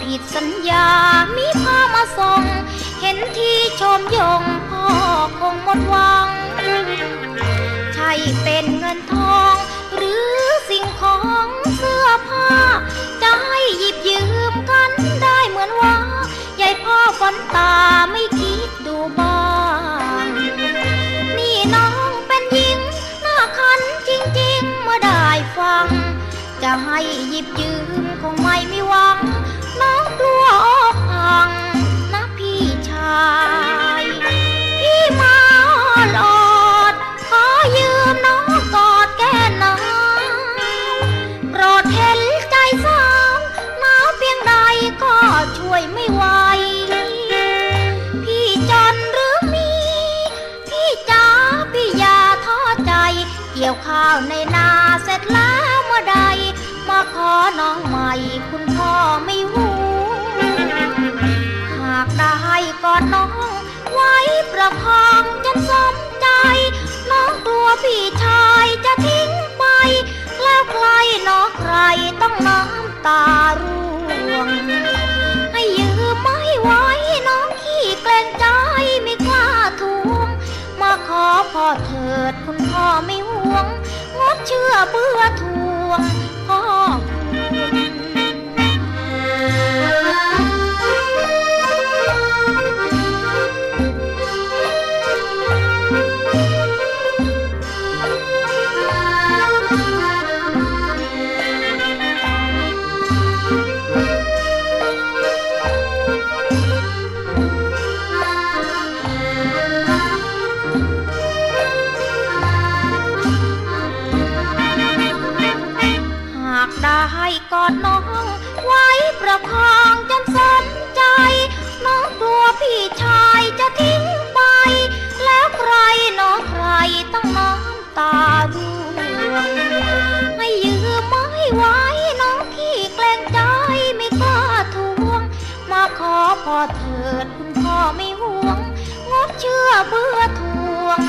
ผิดสัญญามีพามาส่ง เห็นที่ชมยงพ่อคงหมดหวัง ใช่เป็นเงินทอง หรือสิ่งของเสื้อผ้า จะให้หยิบยืมกันได้เหมือนว่ายายพ่อฝันตาไม่คิดดูบ้างนี่น้องเป็นหญิงหน้าคันจริงๆ เมื่อได้ฟัง จะให้หยิบยืมคงไม่มีหวัง น้องกลัวอกหังนะพี่ชาย พี่มาหลอด ขอยืมน้องกอดแก้หนาวโปรดเห็นใจสาวหนาวเพียงใดก็ช่วยไม่ไหว พี่จนหรือมี พี่จ๋าพี่อย่าท้อใจ เกี่ยวข้าวในนาเสร็จแล้วเมื่อใด มาขอน้องใหม่คุณพ่อไม่หู ดน้อง ไว้ประคองจนสมใจ น้องกลัวพี่ชายจะทิ้งไป แล้วใครน้องใครต้องน้ำตาร่วง ให้ยืมไม่ไหวน้องขี้เกรงใจไม่กล้าทวง มาขอพ่อเถิดคุณพ่อไม่ห่วงงดเชื่อเบื่อทวง กได้กอดน้อง ไว้ประคองจนสนใจ น้องกลัวพี่ชายจะทิ้งไป แล้วใครน้องใครต้องน้ำตาร่วงให้ยืมไม่ไหวน้องขี้เกรงใจไม่กล้าทวง มาขอพ่อเถิดคุณพ่อไม่ห่วงงดเชื่อเบื่อทวง